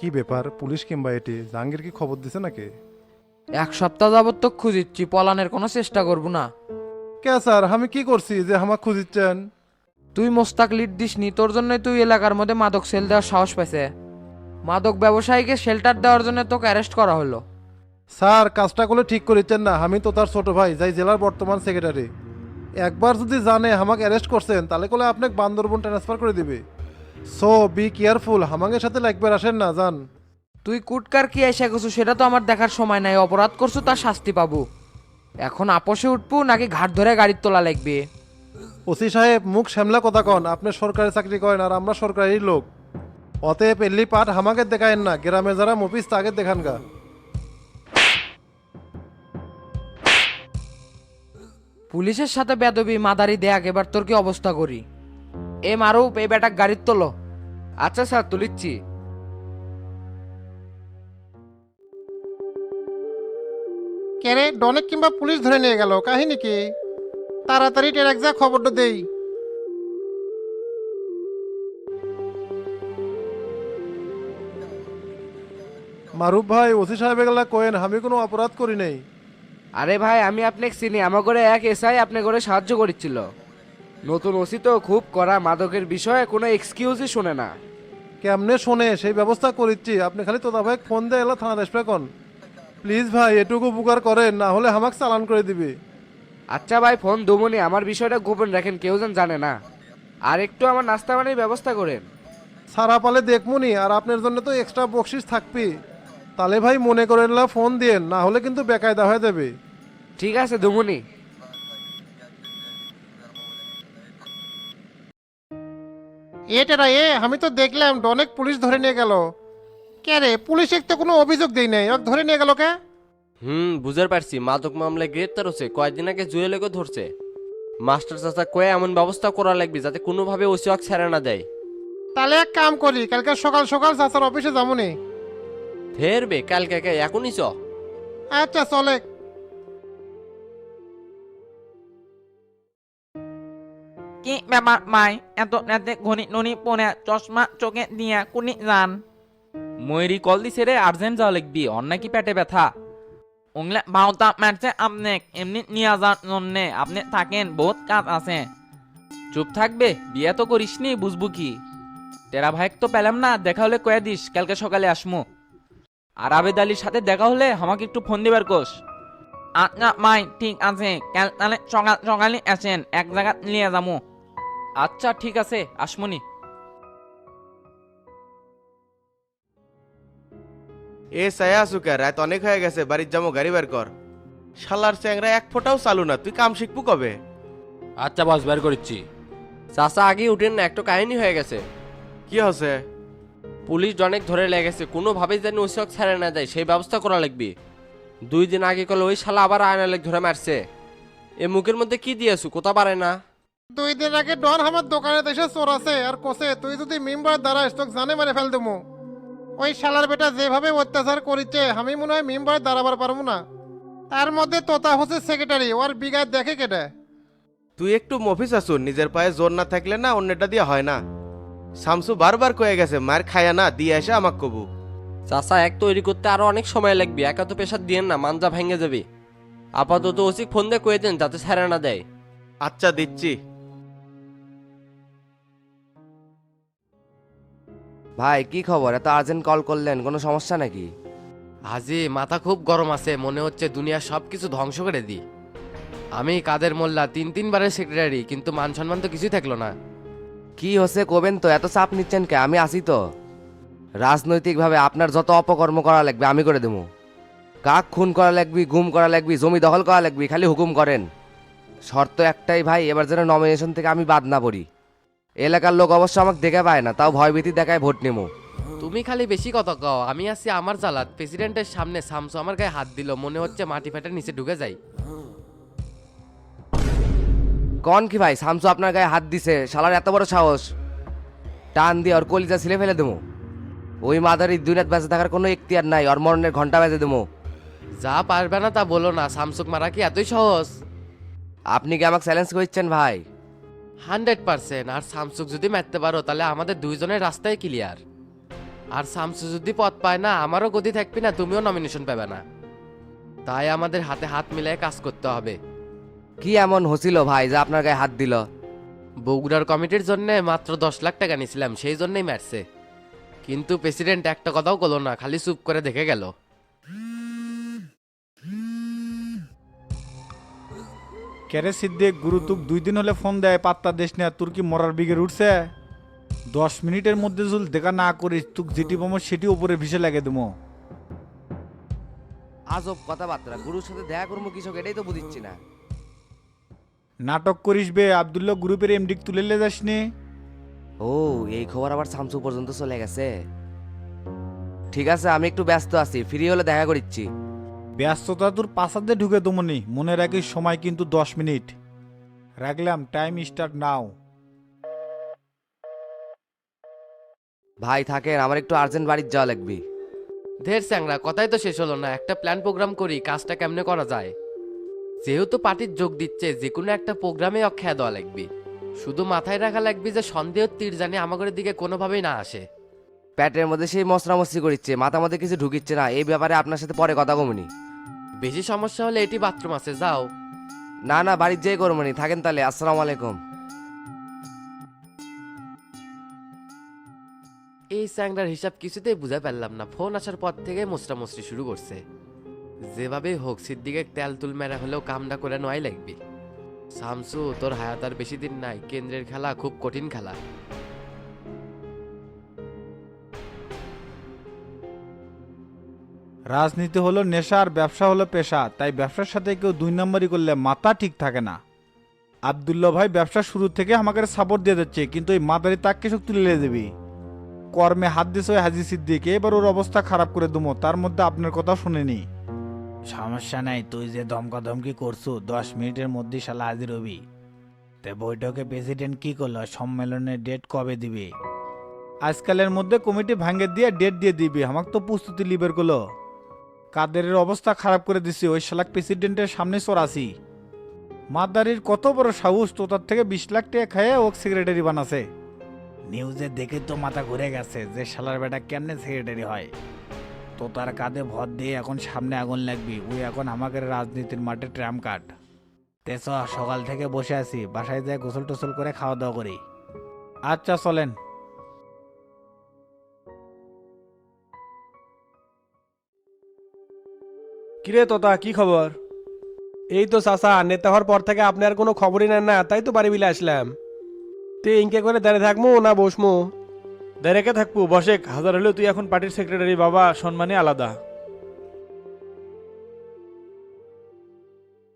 কি ব্যাপার? পুলিশ কিংবা এটি? জাহাঙ্গীর কি খবর দিছে নাকি? এক সপ্তাহ যাবত তো খুঁজিচ্ছি পলানের কোনো চেষ্টা করব না। কে স্যার আমি কি করছি যে আমাকে খুঁজিচ্ছেন? তুই মোস্তাক লিড দিসনি তোর জন্যই তুই এলাকার মধ্যে মাদক সেল দেওয়ার সাহস পাইছে। মাদক ব্যবসায়ীকে শেল্টার দেওয়ার জন্য তোকে অ্যারেস্ট করা হলো। স্যার কাজটা করলে ঠিক করেছেন না। আমি তো তার ছোট ভাই যাই জেলার বর্তমান সেক্রেটারি একবার যদি জানে আমাকে অ্যারেস্ট করছেন তাহলে কোলে আপনাকে বান্দরবন ট্রান্সফার করে দিবে। সো বি কেয়ারফুল আমাদের সাথে একবার আসেন না যান তুই কুটকার কি এসে গেছো? সেটা তো আমার দেখার সময় নাই। অপরাধ করছ তার শাস্তি পাবো। এখন আপোষে উঠবো নাকি ঘাট ধরে গাড়ির তোলা লাগবে? ওসি সাহেব মুখ শ্যামলা কথা কন। আপনি সরকারি চাকরি করেন আর আমরা সরকারি লোক। অতএব এল্লি পাঠ হামাকে দেখায়েন না। গ্রামে যারা মফিস তাকে দেখান গা। পুলিশের সাথে বেদবি মাদারি দেয়া এবার তোর কি অবস্থা করি? এ মারুপ এই বেটা গাড়ির তোলো। আচ্ছা স্যার তুলিচ্ছি। কেরে ডনেক কিংবা পুলিশ ধরে নিয়ে গেল কাহিনী কি? তাড়াতাড়ি টেরাক যা খবরটা দেই। মারুফ ভাই ওসি সাহেব গেলা কোয়েন আমি কোনো অপরাধ করি নাই। আরে ভাই আমি আপনাকে চিনি আমার করে এক এসআই আপনার ঘরে সাহায্য করেছিল নতুন ওসি তো খুব করা মাদকের বিষয়ে কোনো এক্সকিউজই শোনে না। কেমনে শোনে? সেই ব্যবস্থা করিচ্ছি। আপনি খালি তোদা ভাই ফোন দিয়ে এলা থানা আসবে কোন প্লিজ ভাই এটুকু উপকার করেন না হলে আমাকে চালান করে দিবি। আচ্ছা ভাই ফোন দুমনি আমার বিষয়টা গোপন রাখেন কেউ যেন জানে না। আর একটু আমার নাস্তা পানির ব্যবস্থা করেন। সারা পালে দেখমুনি আর আপনার জন্য তো এক্সট্রা বকশিস থাকবি। তাহলে ভাই মনে করেন না ফোন দিয়েন না হলে কিন্তু বেকায়দা হয়ে যাবে। ঠিক আছে দুমনি। এটারা এ আমি তো দেখলাম অনেক পুলিশ ধরে নিয়ে গেল। কে রে পুলিশ তো কোনো অভিযোগ দেই নাই ওকে ধরে নিয়ে গেল কে? হুম বুঝতে পারছি মাদক মামলায় গ্রেপ্তার হচ্ছে কয়েকদিন আগে জুয়েলেকে ধরছে। মাস্টার চাচা কয়ে এমন ব্যবস্থা করা লাগবে যাতে কোনোভাবে ওসিওয়াক ছেড়ে না দেয়। তাহলে এক কাম করি কালকে সকাল সকাল চাচার অফিসে যাব যাবনি ফেরবে কালকে কে এখনই চ। আচ্ছা চলে। কি ব্যাপার মাই এত রাতে ঘনি ননি পরে চশমা চোখে দিয়া কুনি যান ময়ূরী কল দিছে রে আর্জেন্ট যাওয়া লিখবি অন্য নাকি পেটে ব্যথা উংলে বাউতা মারছে আপনি এমনি নিয়ে যাওয়ার জন্যে আপনি থাকেন বহুত কাজ আছে চুপ থাকবে বিয়ে তো করিসনি বুঝবু কি টেরা ভাইক তো পেলাম না দেখা হলে কয়ে দিস কালকে সকালে আসমু আর আবেদ আলীর সাথে দেখা হলে আমাকে একটু ফোন দিবার কোষ আচ্ছা মাই ঠিক আছে কাল তাহলে সকাল সকালে আসেন এক জায়গা নিয়ে যাব আচ্ছা ঠিক আছে আসমনি। এ সায়া আসুকা রাত অনেক হয়ে গেছে বাড়ির যাব গাড়ি বের কর। শালার চ্যাংরা এক ফোঁটাও চালু না তুই কাম শিখবু কবে? আচ্ছা বাস বের করছি চাচা আগে উঠেন না একটা কাহিনী হয়ে গেছে। কি হচ্ছে পুলিশ অনেক ধরে লেগেছে কোনোভাবেই যেন ওই ওসিওয়াক ছাড়ে না যায় সেই ব্যবস্থা করা লাগবে। দুই দিন আগে কল ওই শালা আবার আয়না লেগ ধরে মারছে। এ মুখের মধ্যে কি দিয়েছু কোথা পারে না? দুই দিন আগে ডন আমার দোকানে এসে চোর আছে আর কোসে তুই যদি মেম্বার দাঁড়াস তোকে জানে মারে ফেল দেবো ওই শালার বেটা যেভাবে অত্যাচার করিচ্ছে আমি মনে হয় মেম্বার দাঁড়াবার পারব না। তার মধ্যে তোতা হচ্ছে সেক্রেটারি ওর বিঘা দেখে কেটে। তুই একটু মফিস আসুন নিজের পায়ে জোর না থাকলে না অন্যটা দিয়ে হয় না। শামসু বারবার কয়ে গেছে মার খায়া না দিয়ে এসে আমাক কবু। চাচা এক তৈরি করতে আরও অনেক সময় লাগবে একা তো পেশার দিয়েন না মানজা ভেঙে যাবে। আপাতত ওসি ফোন দিয়ে কয়ে দেন যাতে ছেড়ে না দেয়। আচ্ছা দিচ্ছি। ভাই কি খবর? এত আর্জেন্ট কল করলেন কোনো সমস্যা নাকি? আজি মাথা খুব গরম আছে মনে হচ্ছে দুনিয়া সব কিছু ধ্বংস করে দি আমি কাদের মোল্লা তিন তিনবারের সেক্রেটারি কিন্তু মান সম্মান তো কিছুই থাকল না। কি হচ্ছে কবেন তো? এত চাপ নিচ্ছেন কে? আমি আসি তো। রাজনৈতিকভাবে আপনার যত অপকর্ম করা লাগবে আমি করে দেবো। কাক খুন করা লাগবি গুম করা লাগবি জমি দখল করা লাগবি খালি হুকুম করেন। শর্ত একটাই ভাই এবার যেন নমিনেশন থেকে আমি বাদ না পড়ি। এলাকার লোক অবশ্য আমাকে দেখে পায় না তাও ভয়ভীতি দেখায় ভোট নেব তুমি খালি বেশি কথা কও আমি আছি আমার জালাত প্রেসিডেন্টের সামনে সামসু আমার গায়ে হাত দিল মনে হচ্ছে মাটি ফেটে নিচে ঢুকে যাই। কন কি ভাই শামসু আপনার গায়ে হাত দিছে শালার এত বড় সাহস। টান দিয়ে ওর কলিজা ছিলে ফেলে দেবো ওই মাদারি দুনিয়াত বেঁচে থাকার কোনো এখতিয়ার নাই ওর মরণের ঘণ্টা বেজে দেবো যা পারবে না তা বলো না সামসুক মারা কি এতই সহজ? আপনি কি আমাকে চ্যালেঞ্জ করছেন ভাই? Hundred percent. আর সামসুক যদি মারতে পারো তাহলে আমাদের দুইজনের রাস্তায় ক্লিয়ার আর শামসু যদি পথ পায় না আমারও গতি থাকবি না তুমিও নমিনেশন পাবে না। তাই আমাদের হাতে হাত মিলিয়ে কাজ করতে হবে। কি এমন হছিল ভাই যে আপনার গায়ে হাত দিল? বগুড়ার কমিটির জন্য মাত্র দশ লাখ টাকা নিয়েছিলাম সেই জন্যই মারছে। কিন্তু প্রেসিডেন্ট একটা কথাও করল না খালি চুপ করে দেখে গেল। ক্যারে সিদ্দিক গুরু তুক দুই দিন হলে ফোন দেয় পাত্তা দেশ না তোর কি মরার বিঘের উঠছে? দশ মিনিটের মধ্যে যদি দেখা না করিস তুক যেটি পাবো সেটি উপরে ভিসে লাগে দেবো। আজব কথাবার্তা গুরুর সাথে দেখা করব কৃষক এটাই তো বুঝিচ্ছি না। নাটক করিস বে আবদুল্লাহ গ্রুপের এমডিক তুলে লে যাসনি? ও এই খবর আবার সামসু পর্যন্ত চলে গেছে। ঠিক আছে আমি একটু ব্যস্ত আছি ফ্রি হলে দেখা করিচ্ছি। ব্যস্ততা তোর পাশাতে ঢুকে দমনি। মনে রাখিস সময় কিন্তু দশ মিনিট। রাখলাম টাইম স্টার্ট নাও ভাই থাকেন আমার একটু আর্জেন্ট বাড়ির যাওয়া লাগবে। ধের স্যাংরা কথাই তো শেষ হলো না। একটা প্ল্যান প্রোগ্রাম করি কাজটা কেমনে করা যায়? যেহেতু পার্টির যোগ দিচ্ছে যে কোনো একটা প্রোগ্রামে অক্ষয় দেওয়া লাগবে। শুধু মাথায় রাখা লাগবে যে সন্দেহ তীর জানি আমাদের দিকে কোনোভাবেই না আসে। প্যাটের মধ্যে সেই মশরামশি করিচ্ছে মাথা মধ্যে কিছু ঢুকিচ্ছে না। এই ব্যাপারে আপনার সাথে পরে কথা কমুনি বেশি সমস্যা হলে এটি বাথরুম আছে যাও। না না বাড়ির যেয়ে করবনি থাকেন তাহলে আসসালামু আলাইকুম। এই স্যাংরার হিসাব কিছুতেই বুঝা পারলাম না। ফোন আসার পর থেকে মোস্টামস্তি শুরু করছে। যেভাবে হোক সিদ্দিকে তেল তুল মেরা হলেও কামটা করে নয় লাগবে। শামসু তোর হায়াত আর বেশি দিন নাই। কেন্দ্রের খেলা খুব কঠিন খেলা। রাজনীতি হলো নেশা আর ব্যবসা হলো পেশা তাই ব্যবসার সাথে কেউ দুই নম্বরই করলে মাথা ঠিক থাকে না। আবদুল্লাহ ভাই ব্যবসা শুরু থেকে আমাকে সাপোর্ট দিয়ে যাচ্ছে কিন্তু এই মাদারি তাককে সব তুলে দেবি। কর্মে হাত দিছে ওই হাজি সিদ্দিক এবার ওর অবস্থা খারাপ করে দেবো তার মধ্যে আপনার কথা শুনেনি। সমস্যা নাই তুই যে ধমকা ধমকি করছু দশ মিনিটের মধ্যে শালা হাজির হবি। তে বৈঠকে প্রেসিডেন্ট কি করল সম্মেলনের ডেট কবে দিবে? আজকালের মধ্যে কমিটি ভাঙ্গে দিয়ে ডেট দিয়ে দিবি আমাকে তো প্রস্তুতি লিবেরগুলো কাদেরের অবস্থা খারাপ করে দিছি। ওই শালাক প্রেসিডেন্টের সামনে চড়াছি মাদারির কত বড় সাহস, তো তার থেকে বিশ লাখ টাকা খাইয়ে ওক সেক্রেটারি বানাছে। নিউজে দেখে তো মাথা ঘুরে গেছে যে শালার বেটা কেমনে সেক্রেটারি হয়। তো তার কাঁধে ভর দিয়ে এখন সামনে আগুন লাগবি। ওই এখন আমাদের রাজনীতির মাঠে ট্রাম কাট তেস সকাল থেকে বসে আছি। বাসায় যায় গোসল টোসল করে খাওয়া দাওয়া করি। আচ্ছা চলেন। কিরে তোতা কি খবর? এই তো চাচা নেতা হওয়ার পর থেকে আপনি আর কোনো খবরই নেন না তাই তো বাড়ি বিলে আসলাম। তুই ইনকে করে দাঁড়িয়ে থাকব না বসমু? দাঁড়িয়ে থাকব বসেক। হাজার হলেও তুই এখন পার্টির সেক্রেটারি বাবা সম্মানে আলাদা।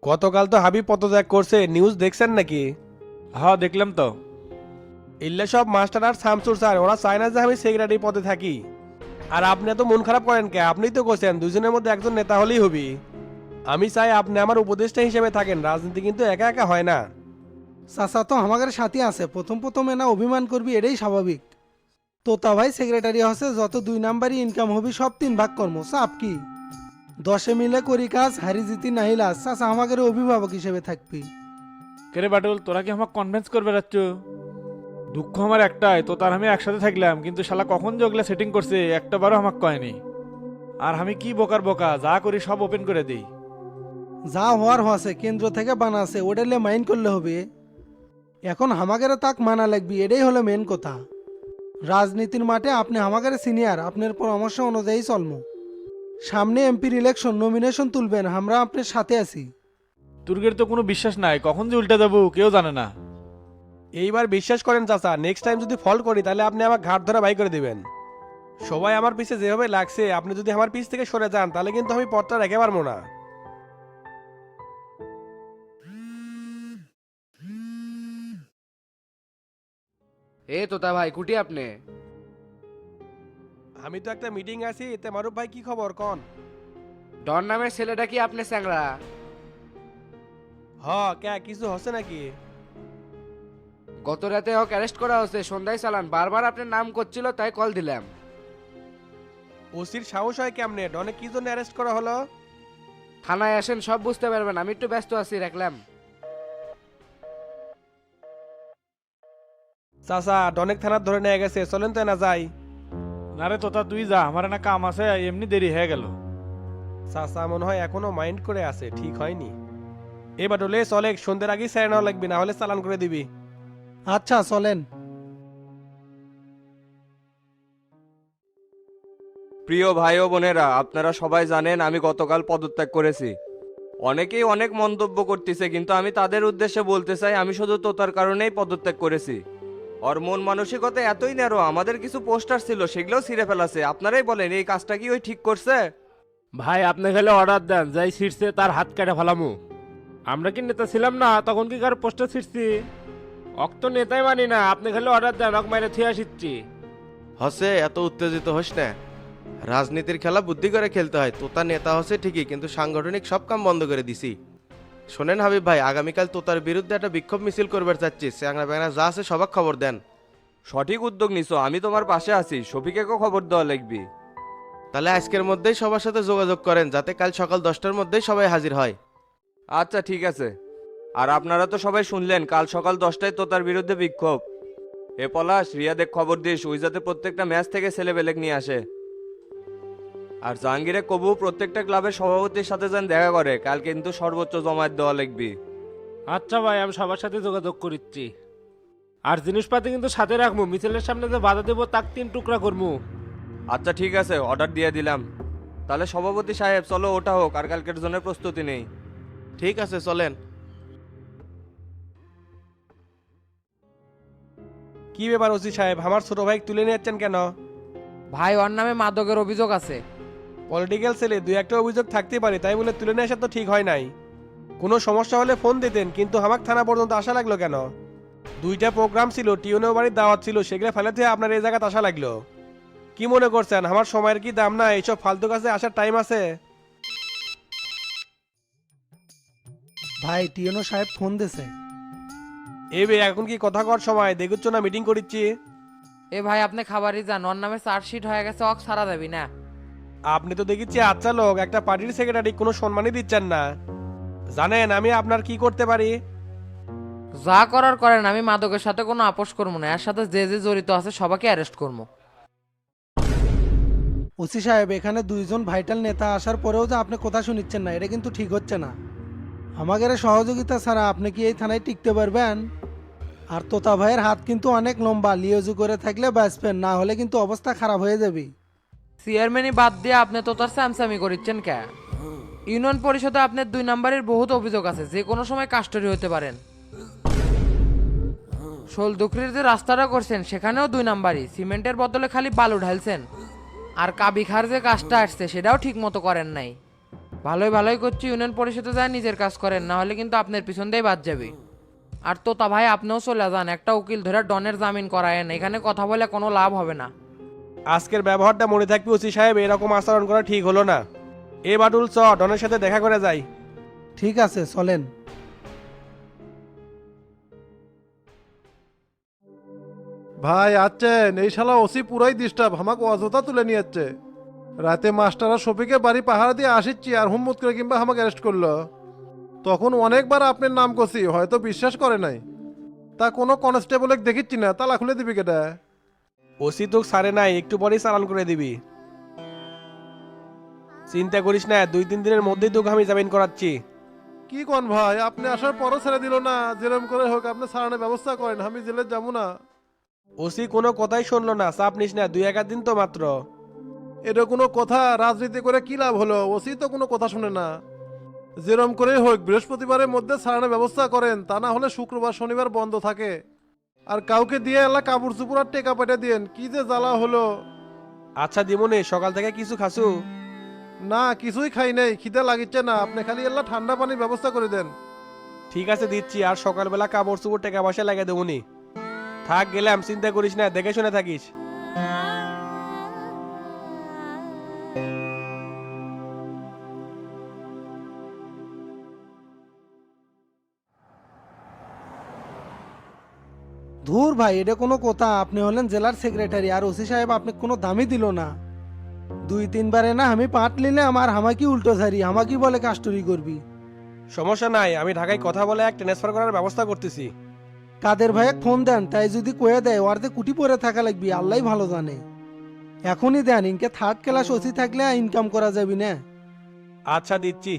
গতকাল তো হাবিব পদত্যাগ করছে নিউজ দেখছেন নাকি? হ্যাঁ দেখলাম তো। ইল্লে সব মাস্টার আর শামসুর স্যার ওরা চায় না যে আমি সেক্রেটারি পদে থাকি। আর আপনি এত মন খারাপ করেন কে? আপনিই তো কোছেন দুজনের মধ্যে একজন নেতা হলেই হবি। আমি চাই আপনি আমার উপদেষ্টা হিসেবে থাকেন রাজনীতি কিন্তু একা একা হয় না। চাচা তো আমাদের সাথে আছে। প্রথম প্রথম এনা অভিমান করবি এটাই স্বাভাবিক। তোতা ভাই সেক্রেটারি হচ্ছে যত দুই নাম্বারই ইনকাম হবি সব তিন ভাগ কর্ম। চাপ কি? দশে মিলে করি কাজ হারি জিতি নাহিলা চাচা আমাদের অভিভাবক হিসেবে থাকবি। কেরে বাটুল তোরা কি আমাকে কনভিন্স করবে যাচ্ছ দুঃখ আমার একটাই তো তার আমি একসাথে থাকলাম কিন্তু শালা কখন যে ওগুলা সেটিং করছে একটা বারও আমাকে কয়নি। আর আমি কি বোকার বোকা যা করি সব ওপেন করে দিই। যা হওয়ার হচ্ছে কেন্দ্র থেকে বানাছে ওটালে মাইন্ড করলে হবে। এখন আমাদের তাক মানা লাগবি এটাই হলো মেন কথা। রাজনীতির মাঠে আপনি আমাদের সিনিয়র আপনার পরামর্শ অনুযায়ী চলমু। সামনে এমপির ইলেকশন নমিনেশন তুলবেন আমরা আপনার সাথে আছি। তুর্গের তো কোনো বিশ্বাস নাই কখন যে উল্টে যাব কেউ জানে না। এইবার বিশ্বাস করেন চাচা নেক্সট টাইম যদি ফল করি তাহলে আপনি আমার ঘাট ধরে বাই করে দিবেন। সবাই আমার পিছে যেভাবে লাগছে আপনি যদি আমার পিছ থেকে সরে যান তাহলে কিন্তু আমি পথটা রেখে পারব না। এ তোতা ভাই কুটি আপনি? আমি তো একটা মিটিং আছি এতে মারুফ ভাই কি খবর কন? ডন নামের ছেলেটা কি আপনি স্যাংরা? হ কে কিছু হচ্ছে নাকি? গত রাতে হোক অ্যারেস্ট করা হচ্ছে। সন্ধ্যায় চালান বারবার আপনার নাম করছিল তাই কল দিলাম। ওসির সাহস হয় কেমনে? ডনে কি জন্য অ্যারেস্ট করা হলো? থানায় আসেন সব বুঝতে পারবেন। আমি একটু ব্যস্ত আছি রাখলাম। চাচা ডনেক থানার ধরে নিয়ে গেছে। চলেন তো না যাই। না রে তোতা তুই যা। আমার না কাম আছে এমনি দেরি হয়ে গেল। চাচা মনে হয় এখনও মাইন্ড করে আছে। ঠিক হয়নি। এবার হলে চলে সন্ধ্যের আগেই স্যার নেওয়া লাগবে না হলে চালান করে দিবি। আচ্ছা চলেন। প্রিয় ভাই ও বোনেরা আপনারা সবাই জানেন আমি গতকাল পদত্যাগ করেছি। অনেকেই অনেক মন্তব্য করতেছে কিন্তু আমি তাদের উদ্দেশ্যে বলতে চাই আমি শুধু তোতার কারণেই পদত্যাগ করেছি। ওর মন মানসিকতা এতই ন্যারো আমাদের কিছু পোস্টার ছিল সেগুলোও ছিঁড়ে ফেলাছে। আপনারাই বলেন এই কাজটা কি ওই ঠিক করছে? ভাই আপনি খালি অর্ডার দেন যাই ছিঁড়ছে তার হাত কেটে ফেলামু। আমরা কি নেতা ছিলাম না তখন কি কার পোস্টার ছিটছি অক্ত নেতাই মানি না আপনি খালি অর্ডার দেন অক মাইরে থুয়ে আসিচ্ছি। হসে এত উত্তেজিত হোস না। রাজনীতির খেলা বুদ্ধি করে খেলতে হয় তোতা নেতা হসে ঠিকই কিন্তু সাংগঠনিক সব কাম বন্ধ করে দিছি। শোনেন হাবিব ভাই আগামীকাল তোতার বিরুদ্ধে একটা বিক্ষোভ মিছিল করবার চাচ্ছি স্যাংরা ব্যাংরা যা আছে সবাক খবর দেন। সঠিক উদ্যোগ নিছো আমি তোমার পাশে আছি শফিকেও খবর দেওয়া লাগবি। তাহলে আজকের মধ্যেই সবার সাথে যোগাযোগ করেন যাতে কাল সকাল দশটার মধ্যেই সবাই হাজির হয়। আচ্ছা ঠিক আছে। আর আপনারা তো সবাই শুনলেন কাল সকাল দশটায় তোতার বিরুদ্ধে বিক্ষোভ। এ পলাশ রিয়াদের খবর দিস ওই যাতে প্রত্যেকটা ম্যাচ থেকে ছেলে বেলেক নিয়ে আসে। আর জাহাঙ্গীরে কবু প্রত্যেকটা ক্লাবের সভাপতির সাথে যেন দেখা করে কাল কিন্তু সর্বোচ্চ জমায়েত দেওয়া লাগবে আচ্ছা ভাই আমি সবার সাথে যোগাযোগ করিচ্ছি। আর জিনিসপাতি কিন্তু সাথে রাখব মিছিলের সামনে যে বাধা দেবো তাক তিন টুকরা করব। আচ্ছা ঠিক আছে অর্ডার দিয়ে দিলাম। তাহলে সভাপতি সাহেব চলো ওটা হোক আর কালকের জন্য প্রস্তুতি নেই। ঠিক আছে চলেন। কি ব্যাপার ওসি সাহেব? আমার ছোট ভাই তুলে নিয়ে যাচ্ছেন কেন? ভাই ওর নামে মাদকের অভিযোগ আছে। পলিটিক্যাল সেলে দুই একটা অভিযোগ থাকতে পারে তাই বলে তুলে নিয়ে আসা তো ঠিক হয় নাই। কোনো সমস্যা হলে ফোন দিতেন কিন্তু হামাক থানা পর্যন্ত আসা লাগল কেন? দুইটা প্রোগ্রাম ছিল টিউনের বাড়ির দাওয়াত ছিল সেগুলো ফেলাতে আপনার এই জায়গাতে আসা লাগল। কি মনে করছেন? আমার সময়ের কি দাম না এইসব ফালতু কাছে আসার টাইম আছে? ভাই টিএনও সাহেব ফোন দিছে। এবে এখন কি কথা কর সময় দেখুচ্ছ না মিটিং করিচ্ছি? এ ভাই আপনি খাবারই যান। ওর নামে চার্জশিট হয়ে গেছে অক সারা দেবি না। আপনি তো দেখিচ্ছি আচ্ছা লোক একটা পার্টির সেক্রেটারি কোনো সম্মানই দিচ্ছেন না। জানেন আমি আপনার কি করতে পারি? যা করার করেন আমি মাদকের সাথে কোনো আপোষ করব না। এর সাথে যে যে জড়িত আছে সবাইকে অ্যারেস্ট করব। ওসি সাহেব এখানে দুইজন ভাইটাল নেতা আসার পরেও যে আপনি কথা শুনিচ্ছেন না এটা কিন্তু ঠিক হচ্ছে না। আমাদের সহযোগিতা ছাড়া আপনি কি এই থানায় টিকতে পারবেন? আর তোতা ভাইয়ের হাত কিন্তু অনেক লম্বা, লিওজু করে থাকলে বাঁচবেন, না হলে কিন্তু অবস্থা খারাপ হয়ে যাবে। চেয়ারম্যানই বাদ দিয়ে আপনি তো তার স্যামসামি করিচ্ছেন কে? ইউনিয়ন পরিষদে আপনার দুই নাম্বারের বহুত অভিযোগ আছে, যে কোনো সময় কাস্টরি হতে পারেন। শোল শোলদুকরির যে রাস্তাটা করছেন, সেখানেও দুই নাম্বারই। সিমেন্টের বদলে খালি বালু ঢালছেন। আর কাবিখার যে কাজটা আসছে, সেটাও ঠিক মতো করেন নাই। ভালোই ভালোই করছি ইউনিয়ন পরিষদে যায় নিজের কাজ করেন, না হলে কিন্তু আপনার পিছন দিয়েই বাদ যাবে। আর তোতা ভাই আপনিও চলে যান একটা উকিল ধরে ডনের জামিন করায়েন এখানে কথা বলে কোনো লাভ হবে না। আজকের ব্যবহারটা মনে থাকবে ওসি সাহেব এরকম আচরণ করা ঠিক হলো না। এ বাটুল চ ডনের সাথে দেখা করে যাই। ঠিক আছে চলেন। ভাই আচ্ছেন এই শালা ওসি পুরাই ডিস্টার্ব আমাকে অযথা তুলে নিয়ে যাচ্ছে রাতে মাস্টাররা শফিকে বাড়ি পাহারা দিয়ে আসিচ্ছি আর হুম্মত করে কিংবা আমাকে অ্যারেস্ট করল। তখন অনেকবার আপনার নাম কষি হয়তো বিশ্বাস করে নাই। তা কোনো কনস্টেবলে দেখিচ্ছি না তালা খুলে দিবি কেটা ওসি তো সারে নাই একটু পরেই চালান করে দিবি। চিন্তা করিস না দুই তিন দিনের মধ্যেই তোকে আমি জামিন করাচ্ছি। কি কোন ভাই আপনি আসার পরও ছেড়ে দিল না যেরকম করে হোক আপনি সারানোর ব্যবস্থা করেন আমি জেলে যাব না। ওসি কোনো কথাই শুনলো না চাপ নিস না দুই একার দিন তো মাত্র। এটা কোনো কথা রাজনীতি করে কি লাভ হলো? ওসি তো কোনো কথা শুনে না। যেরম করেই হোক বৃহস্পতিবারের মধ্যে সারানোর ব্যবস্থা করেন তা না হলে শুক্রবার শনিবার বন্ধ থাকে। আর কাউকে দিয়ে এলা কাপড় চুপুর আর টেকা পেটে দিয়েন কি যে জ্বালা হলো। আচ্ছা দিমনে সকাল থেকে কিছু খাসু? না কিছুই খাই নাই খিদে লাগিচ্ছে না আপনি খালি এলা ঠান্ডা পানির ব্যবস্থা করে দেন। ঠিক আছে দিচ্ছি আর সকালবেলা কাপড় চুপড় টেকা পয়সা লাগিয়ে দেবনি থাক গেলাম চিন্তা করিস না দেখে শুনে থাকিস। ভাই এটা কোনো কথা। আপনি হলেন জেলার সেক্রেটারি আর ওসি সাহেব আপনি কোনো দামই দিল না। দুই তিনবারে না আমি পাট নিলে আমার হামাকি উল্টো সারি হামাকি বলে কাস্টরি করবি। সমস্যা নাই আমি ঢাকায় কথা বলে এক ট্রান্সফার করার ব্যবস্থা করতেছি। কাদের ভাইয়ে ফোন দেন তাই যদি কয়ে দেয় ওরতে কুটি পরে থাকা লাগবি আল্লাহ ভালো জানে। এখনই দেন ইনকে থার্ড ক্লাস ওসি থাকলে ইনকাম করা যাবে না। আচ্ছা দিচ্ছি।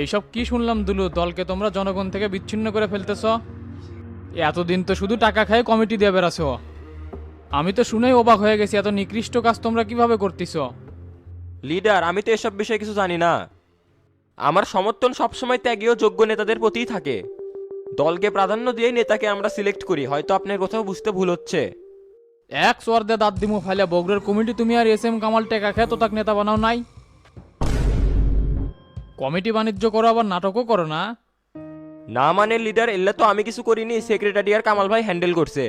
এইসব কি শুনলাম দুলু? দলকে তোমরা জনগণ থেকে বিচ্ছিন্ন করে ফেলতেছ? এতদিন তো শুধু টাকা খায় কমিটি দিয়ে বেড়াছ। আমি তো শুনেই অবাক হয়ে গেছি এত নিকৃষ্ট কাজ তোমরা কীভাবে করতেছ? লিডার আমি তো এসব বিষয়ে কিছু জানি না। আমার সমর্থন সবসময় ত্যাগীয় যোগ্য নেতাদের প্রতিই থাকে। দলকে প্রাধান্য দিয়েই নেতাকে আমরা সিলেক্ট করি হয়তো আপনার কোথাও বুঝতে ভুল হচ্ছে। এক সোয়ার দে দাঁত দিমু ফাইলে বগুড়ার কমিটি তুমি আর এস এম কামাল টেকা খেয়ে তো তাক নেতা বানাও নাই। কমিটি বাণিজ্য করো আবার নাটকও করো না? না মানে লিডার এলে তো আমি কিছু করিনি সেক্রেটারি আর কামাল ভাই হ্যান্ডেল করছে।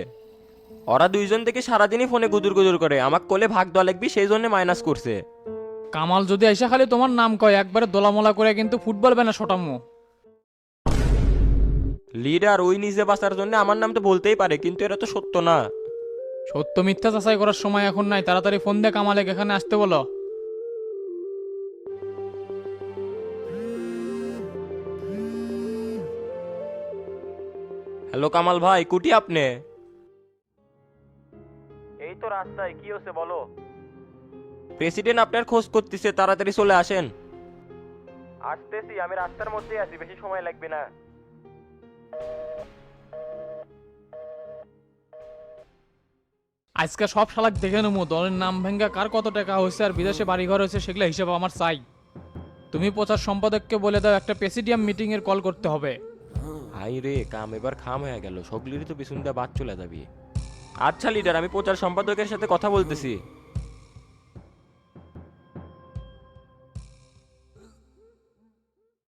ওরা দুইজন থেকে সারাদিনই ফোনে গুদুর গুদুর করে আমাকে কোলে ভাগ দেওয়া লাগবি সেই জন্য মাইনাস করছে। কামাল যদি আইসা খালি তোমার নাম কয় একবারে দোলামোলা করে কিন্তু ফুটবল বেনা শটামো। লিডার ওই নিজে বাঁচার জন্য আমার নাম তো বলতেই পারে কিন্তু এটা তো সত্য না। সত্য মিথ্যা যাচাই করার সময় এখন নাই তাড়াতাড়ি ফোন দিয়ে কামালে এখানে আসতে বলো। হ্যালো কামাল ভাই কুটি আপনি? এই তো রাস্তায় কি হচ্ছে বলো? প্রেসিডেন্ট আপনার খোঁজ করতেছে তাড়াতাড়ি চলে আসেন। আসতেছি আমি রাস্তার মধ্যেই আছি বেশি সময় লাগবে না। আজকে সব শালাক দেখে নেব দলের নাম ভেঙ্গা কার কত টাকা হয়েছে আর বিদেশে বাড়িঘর হয়েছে সেগুলো হিসেবে আমার চাই। তুমি প্রচার সম্পাদককে বলে দাও একটা প্রেসিডিয়াম মিটিং এর কল করতে হবে। হাই রে, কাম এবার খাম হয়ে গেল। সকলেরই তো পিছন দিয়ে বাদ চলে যাবি। আচ্ছা লিডার আমি প্রচার সম্পাদকের সাথে কথা বলতেছি।